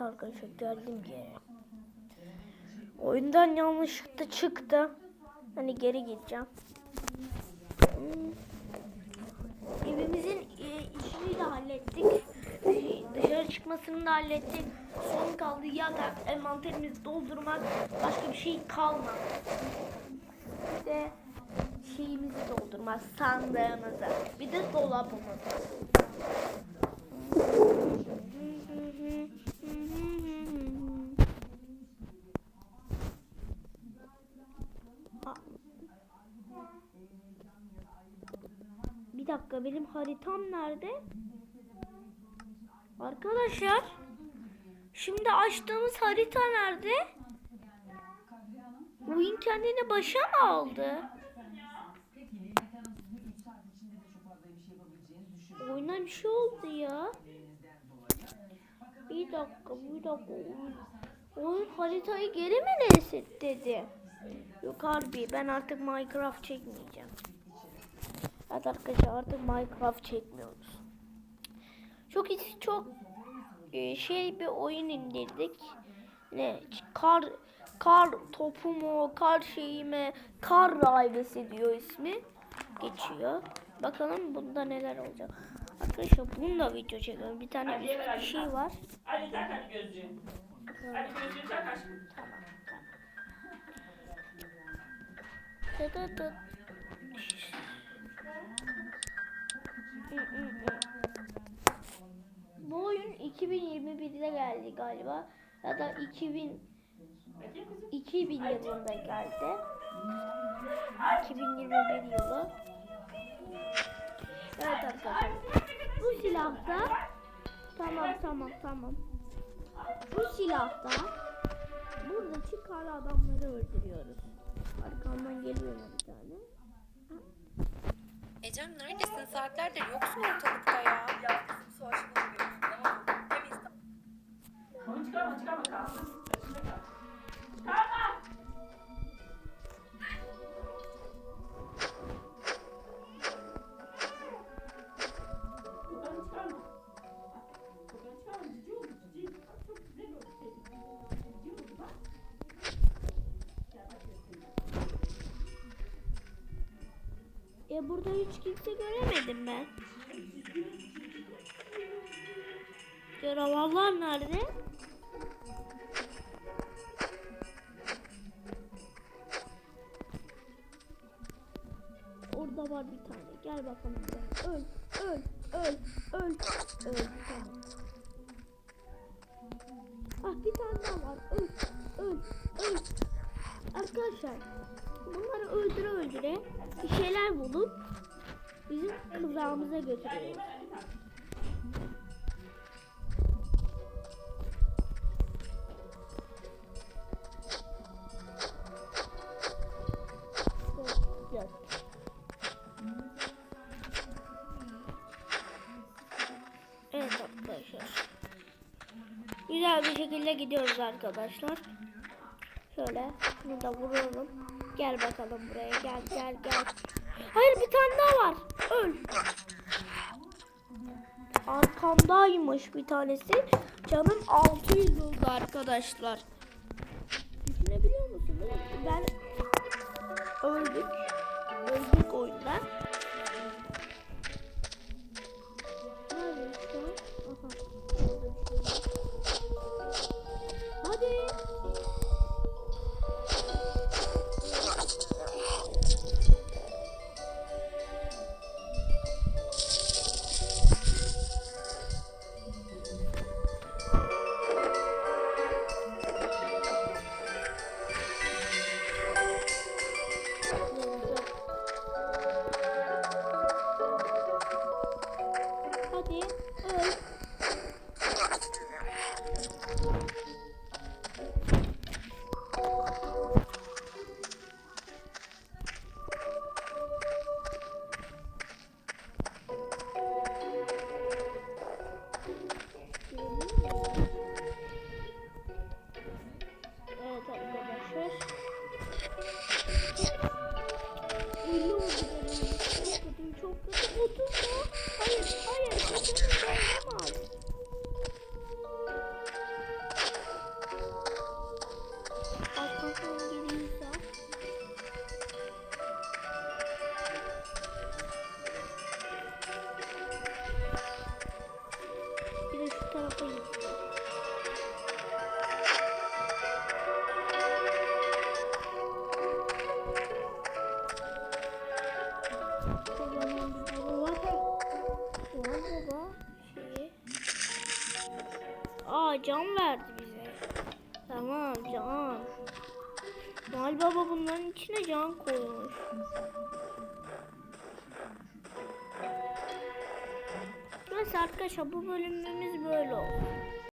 Evet arkadaşlar geldim geri. Oyundan yanlışlıkla çıktı. Hani geri gideceğim. Hmm. Evimizin e, işini de hallettik. Şey, Dışarı çıkmasını da hallettik. Son kaldı yatak, envanterimizi doldurmak. Başka bir şey kalmadı. Bir de şeyimizi doldurmak, sandığımızı. Bir de dolabımızı. Dakika benim haritam nerede? Arkadaşlar şimdi açtığımız harita nerede? Oyun kendini başa mı aldı? Oyuna bir şey oldu ya. Bir dakika, bir dakika. Oyun, haritayı geri mi reset dedi? Yok harbi ben artık Minecraft çekmeyeceğim. Evet arkadaşlar artık Minecraft çekmiyoruz. Çok çok e, şey bir oyun indirdik. Ne kar kar topu mu kar şeyi mi kar raybesi diyor ismi geçiyor. Bakalım bunda neler olacak. Arkadaşlar bunu da video çekiyorum. Bir tane bir şey var. Hadi tak hadi gözlüğü. Hadi gözlüğü tak aşkım. Tamam tamam. Bu oyun 2021'de geldi galiba. Ya da 2000 2000 yılında geldi. 2021 yılı. Evet arkadaşlar. Bu silahta tamam tamam tamam. Bu silahta burada çıkan adamları öldürüyoruz. Arkamdan geliyor bir tane. Ecem neredesin? Saatlerdir yoksun ortalıkta ya. Ya kızım gidiyorsun ama temiz. Onu çıkarma çıkarma. Çıkarma. E burada hiç kimse göremedim ben. Canavarlar nerede? Orada var bir tane. Gel bakalım. Gel. Öl, öl, öl, öl, öl. Tamam. Ah bir tane daha var. Öl, öl, öl. Arkadaşlar bunları öldüre öldüre bir şeyler bulup bizim kızağımıza götürüyoruz. Evet arkadaşlar. Güzel bir şekilde gidiyoruz arkadaşlar. Şöyle şunu da vuralım. Gel bakalım buraya. Gel gel gel. Hayır bir tane daha var. Öl. Arkamdaymış bir tanesi. Canım 600 oldu arkadaşlar. Düşünebiliyor musunuz? Ben öldük. Öldük oyunda. Aa can verdi bize. Tamam can. Mal baba bunların içine can koymuş. Neyse arkadaşlar bu bölümümüz böyle oldu.